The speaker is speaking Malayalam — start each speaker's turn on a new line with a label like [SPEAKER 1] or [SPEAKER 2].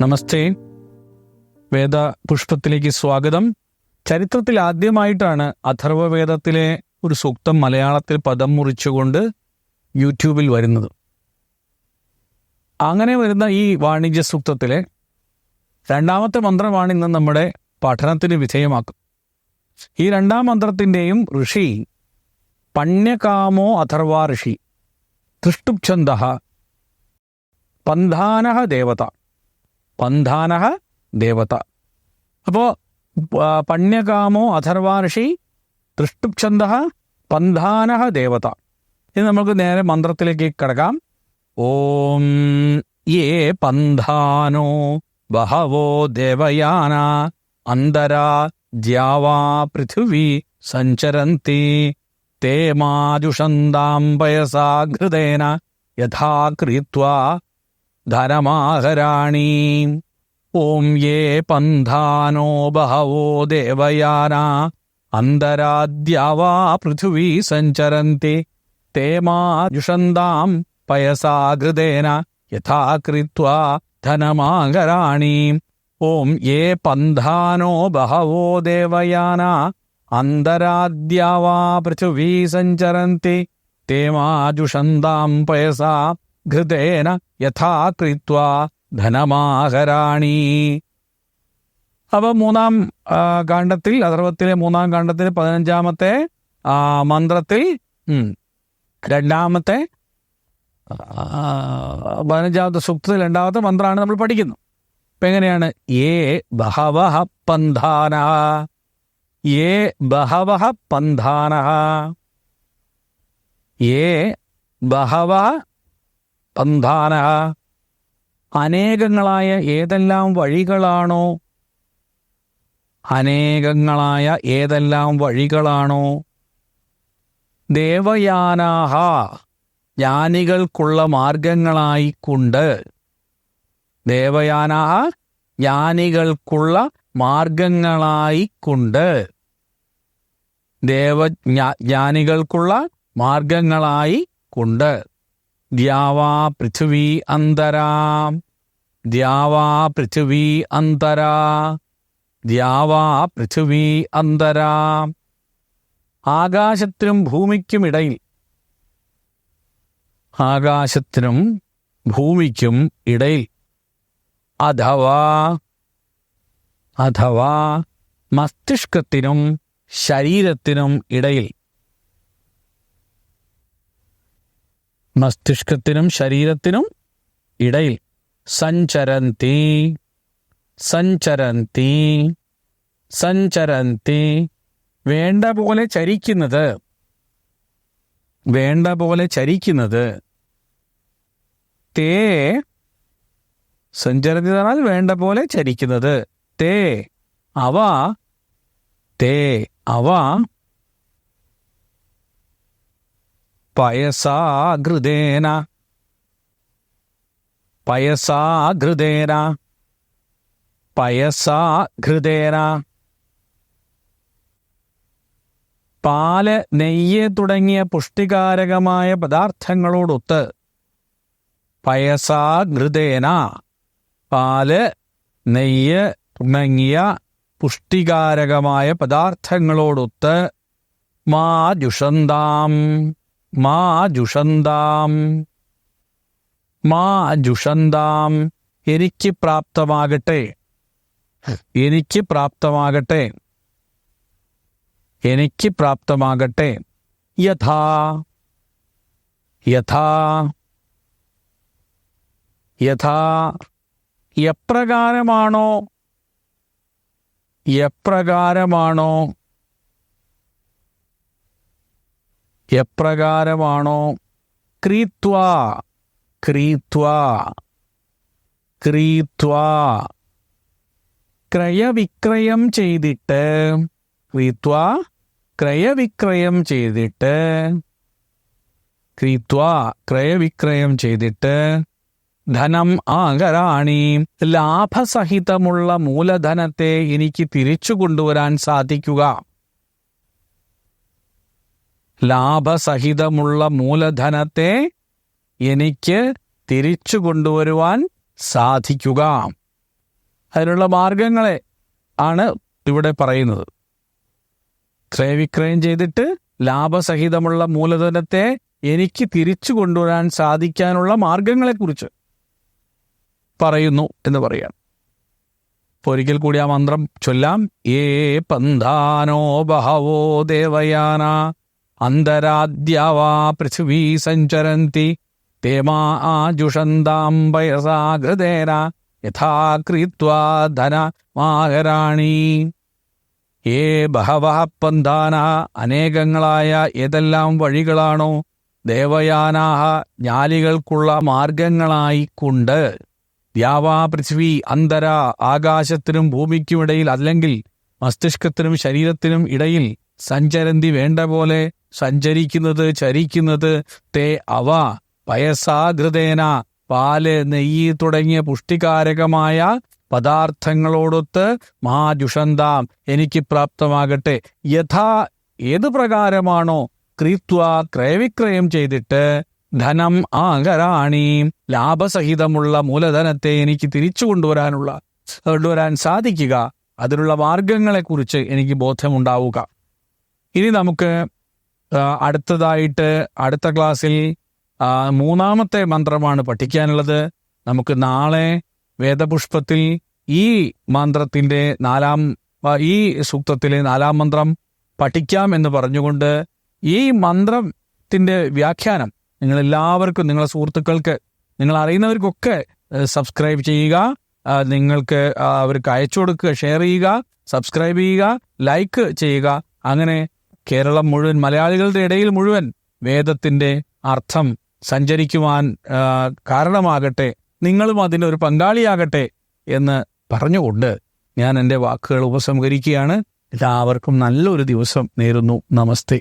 [SPEAKER 1] നമസ്തേ. വേദ പുഷ്പത്തിലേക്ക് സ്വാഗതം. ചരിത്രത്തിൽ ആദ്യമായിട്ടാണ് അഥർവവേദത്തിലെ ഒരു സൂക്തം മലയാളത്തിൽ പദം മുറിച്ചുകൊണ്ട് യൂട്യൂബിൽ വരുന്നത്. അങ്ങനെ വരുന്ന ഈ വാണിജ്യ സൂക്തത്തിലെ രണ്ടാമത്തെ മന്ത്രമാണ് ഇന്ന് നമ്മുടെ പഠനത്തിന് വിധേയമാക്കും. ഈ രണ്ടാം മന്ത്രത്തിന്റെയും ഋഷി പണ്യകാമോ അഥർവ ഋഷി തൃഷ്ടുപ്ഛന്ത പന്ധാനഹ ദേവത. പന്ധാനഹ ദേവത. അപ്പോ പ- പണ്യകാമോ അഥർവാർഷി തൃഷ്ടുപ്ഛന്ത പന്ധാനഹ ദേവത. ഇനി നമുക്ക് നേരെ മന്ത്രത്തിലേക്ക് കിടക്കാം. ഓം യേ പന്ധാനോ ബഹവോ ദേവയാന അന്തരാ ദ്യാവാ പൃഥിവി സഞ്ചരന്തി തേ മാജുഷന്താം പയസാ ഘൃതേന യഥാ കൃത്വാ ധനമാഹരാണി ഓം യേ പന്ഥാനോ ബഹവോ ദേവയാന. അന്തരാദ്യാവാ പൃഥിവീ സഞ്ചരന്തി. തേ മാജുഷന്താം പയസാ ഘൃതേന യഥാ കൃത്വാ ധനമാഹരാണി. ഓം യേ പന്ഥാനോ ബഹവോ ദേവയാന. അന്തരാദ്യാവാ പൃഥിവീ സഞ്ചരന്തി. തേ പയസാ ഘൃതേന യഥാ കൃത്വാ ധനമാഹരാണി. അപ്പൊ മൂന്നാം കാണ്ഡത്തിൽ അഥർവത്തിലെ മൂന്നാം കാണ്ഡത്തിൽ പതിനഞ്ചാമത്തെ മന്ത്രത്തിൽ രണ്ടാമത്തെ പതിനഞ്ചാമത്തെ സുപ്തത്തിൽ രണ്ടാമത്തെ മന്ത്രമാണ് നമ്മൾ പഠിക്കുന്നത് ഇപ്പം എങ്ങനെയാണ്? ഏ ബഹവഹ പന്ധാന ഏ ബഹവഹ പന്ധാന ഏ ബഹവ പന്ഥാന അനേകങ്ങളായ ഏതെല്ലാം വഴികളാണോ? അനേകങ്ങളായ ഏതെല്ലാം വഴികളാണോ? ദേവയാനാഹ ജ്ഞാനികൾക്കുള്ള മാർഗങ്ങളായിക്കൊണ്ട്. ദേവയാനാഹ ജ്ഞാനികൾക്കുള്ള മാർഗങ്ങളായിക്കൊണ്ട്. ദേവജ്ഞാ ജ്ഞാനികൾക്കുള്ള മാർഗങ്ങളായി കൊണ്ട് ദ്യാവാ പൃഥിവി അന്തരാ. ദ്യാവാ പൃഥിവി അന്തരാ. ദ്യാവാ പൃഥിവി അന്തരാ. ആകാശത്തിനും ഭൂമിക്കുമിടയിൽ ആകാശത്തിനും ഭൂമിക്കും ഇടയിൽ. അഥവാ അഥവാ മസ്തിഷ്കത്തിനും ശരീരത്തിനും ഇടയിൽ. മസ്തിഷ്കത്തിനും ശരീരത്തിനും ഇടയിൽ സഞ്ചരന്തി സഞ്ചരന്തി സഞ്ചരന്തി. വേണ്ട പോലെ ചരിക്കുന്നത് വേണ്ട പോലെ ചരിക്കുന്നത്. തേ സഞ്ചരന്തി പറഞ്ഞാൽ വേണ്ട പോലെ ചരിക്കുന്നത്. തേ അവ തേ അവ പയസാഘൃതേന പയസാഘൃതേന പയസാഘൃതേന പാൽ നെയ്യ് തുടങ്ങിയ പുഷ്ടികാരകമായ പദാർത്ഥങ്ങളോടൊത്ത് പയസാഘൃതേന പാൽ നെയ്യ് തുടങ്ങിയ പുഷ്ടികാരകമായ പദാർത്ഥങ്ങളോടൊത്ത് മാ ജുഷന്താം മാ ജുഷന്താം. മാ ജുഷന്താം. എനിക്ക് പ്രാപ്തമാകട്ടെ. എനിക്ക് പ്രാപ്തമാകട്ടെ. എനിക്ക് പ്രാപ്തമാകട്ടെ. യഥാ. യഥാ. യഥാ. എപ്രകാരമാണോ? എപ്രകാരമാണോ? എപ്രകാരമാണോ? ക്രീത്വ ക്രീത്വ ക്രീത്വ. ക്രയവിക്രയം ചെയ്തിട്ട് ക്രീത്വ ക്രയവിക്രയം ചെയ്തിട്ട് ക്രീത്വ ക്രയവിക്രയം ചെയ്തിട്ട് ധനം ആകരാണി. ലാഭസഹിതമുള്ള മൂലധനത്തെ എനിക്ക് തിരിച്ചു കൊണ്ടുവരാൻ സാധിക്കുക. ലാഭസഹിതമുള്ള മൂലധനത്തെ എനിക്ക് തിരിച്ചു കൊണ്ടുവരുവാൻ സാധിക്കുക. അതിനുള്ള മാർഗങ്ങളെ ആണ് ഇവിടെ പറയുന്നത്. ക്രയവിക്രയം ചെയ്തിട്ട് ലാഭസഹിതമുള്ള മൂലധനത്തെ എനിക്ക് തിരിച്ചു കൊണ്ടുവരാൻ സാധിക്കാനുള്ള മാർഗങ്ങളെക്കുറിച്ച് പറയുന്നു എന്ന് പറയാം. ഒരിക്കൽ കൂടി ആ മന്ത്രം ചൊല്ലാം. ഏ പന്താനോ ബഹവോ ദേവയാന. അന്തരാദ്യാവാ പൃഥിവീ സഞ്ചരന്തി തേമാ ആജുഷന്താം യഥാ ക്രീത്വാ ധന മാകരാണി ഏ ബഹവ പന്താന അനേകങ്ങളായ ഏതെല്ലാം വഴികളാണോ ദേവയാനാഹ ജ്ഞാലികൾക്കുള്ള മാർഗങ്ങളായിക്കൊണ്ട്. ദ്യാവാ പൃഥ്വി അന്തര ആകാശത്തിനും ഭൂമിക്കുമിടയിൽ അല്ലെങ്കിൽ മസ്തിഷ്കത്തിനും ശരീരത്തിനും ഇടയിൽ സഞ്ചരന്തി വേണ്ട പോലെ സഞ്ചരിക്കുന്നത് ചരിക്കുന്നത് തേ അവ പയസാകൃതേന പാൽ നെയ്യ് തുടങ്ങിയ പുഷ്ടികാരകമായ പദാർത്ഥങ്ങളോടൊത്ത് മഹാജുഷന്താം എനിക്ക് പ്രാപ്തമാകട്ടെ. യഥാ ഏതു പ്രകാരമാണോ ക്രീത്വ ക്രയവിക്രയം ചെയ്തിട്ട് ധനം ആകരാണി. ലാഭസഹിതമുള്ള മൂലധനത്തെ എനിക്ക് തിരിച്ചു കൊണ്ടുവരാനുള്ള കൊണ്ടുവരാൻ സാധിക്കുക. അതിനുള്ള മാർഗങ്ങളെക്കുറിച്ച് എനിക്ക് ബോധമുണ്ടാവുക. ഇനി നമുക്ക് അടുത്തതായിട്ട് അടുത്ത ക്ലാസ്സിൽ മൂന്നാമത്തെ മന്ത്രമാണ് പഠിക്കാനുള്ളത്. നമുക്ക് നാളെ വേദപുഷ്പത്തിൽ ഈ മന്ത്രത്തിന്റെ നാലാം ഈ സൂക്തത്തിലെ നാലാം മന്ത്രം പഠിക്കാം എന്ന് പറഞ്ഞുകൊണ്ട് ഈ മന്ത്രത്തിന്റെ വ്യാഖ്യാനം നിങ്ങൾ എല്ലാവർക്കും നിങ്ങളെ സുഹൃത്തുക്കൾക്ക് നിങ്ങൾ അറിയുന്നവർക്കൊക്കെ സബ്സ്ക്രൈബ് ചെയ്യുക. നിങ്ങൾക്ക് അവർക്ക് അയച്ചു കൊടുക്കുക ഷെയർ ചെയ്യുക സബ്സ്ക്രൈബ് ചെയ്യുക ലൈക്ക് ചെയ്യുക. അങ്ങനെ കേരളം മുഴുവൻ മലയാളികളുടെ ഇടയിൽ മുഴുവൻ വേദത്തിന്റെ അർത്ഥം സഞ്ചരിക്കുവാൻ കാരണമാകട്ടെ നിങ്ങളും അതിന്റെ ഒരു പങ്കാളിയാകട്ടെ എന്ന് പറഞ്ഞുകൊണ്ട് ഞാൻ എന്റെ വാക്കുകൾ ഉപസംഹരിക്കുകയാണ്. എല്ലാവർക്കും നല്ലൊരു ദിവസം നേരുന്നു. നമസ്തേ.